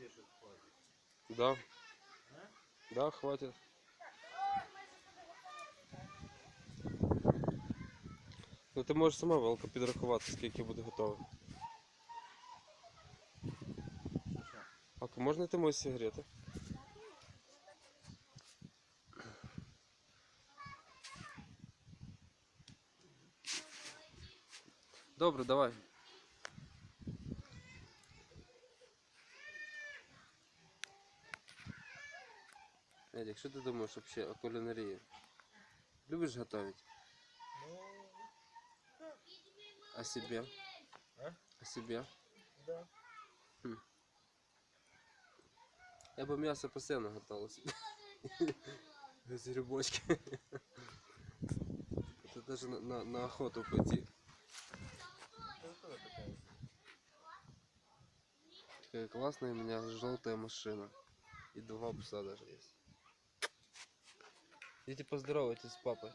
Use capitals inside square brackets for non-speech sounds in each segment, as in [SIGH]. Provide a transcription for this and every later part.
вешать хватит. Да. А? Да, хватит. Ну ти можеш сама велика підрахувати, скільки буде готово. А можна йти мої сигарети? Добре, давай. Едік, що ти думаєш вообще о кулінарії? Любиш готовить? Ну, А себе? А? А себе? да. Я бы мясо постоянно готовил себе. Без грибочки. Это даже на, на, на охоту пойти. Ну, кто такая? Какая классная у меня желтая машина. И два пса даже есть. Идите поздоровайтесь с папой.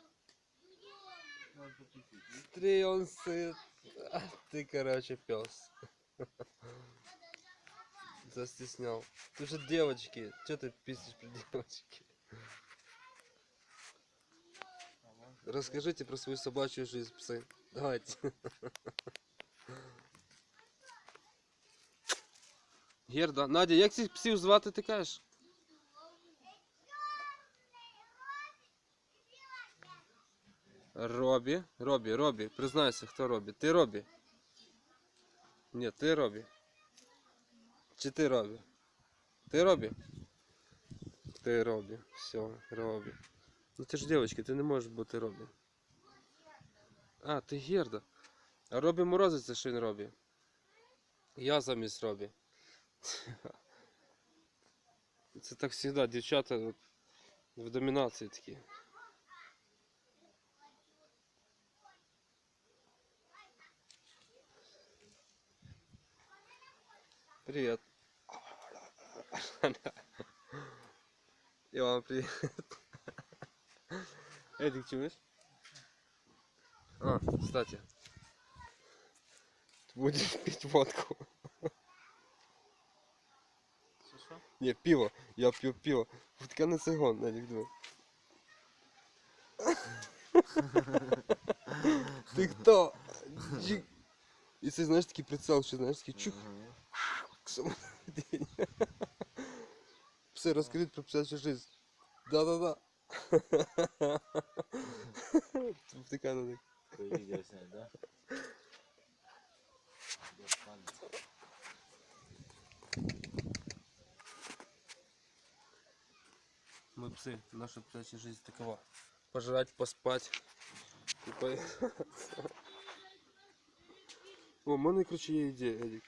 Три он сыт. А ты, короче, пес. Застеснял. Ты же девочки. Че ты писишь про девочки? Расскажите про свою собачью жизнь, псы. Давайте. Герда, Надя, як цих псів звати ти кажеш? Робі. Робі, Робі, признайся, хто Робі. Ти Робі. Ні, ти Робі. Чи ти Робі? Ти Робі? Ти Робі. Все, Робі. Ну ти ж дівчинка, ти не можеш бути Робі. А, ти Герда. А Робі морозиться, що він Робі. Я замість Робі. [LAUGHS] Це так завжди, дівчата в домінації такі. Привет. И вам привет. Эдик, чуешь? А, кстати. Ты будешь пить водку. Что? Не, пиво. Я пью пиво. Водка на цигон, Эдик, давай. Ты кто? И ты знаешь, такие прицел, что знаешь, такие чух к самонаведению. Псы, расскажите про псячую жизнь. Да-да-да. Втыкай надо. Видео снять, да? Я палец. Мы псы, наша псячая жизнь такова. Пожрать, поспать. И по... О, у мене, короче, є ідея, Едік.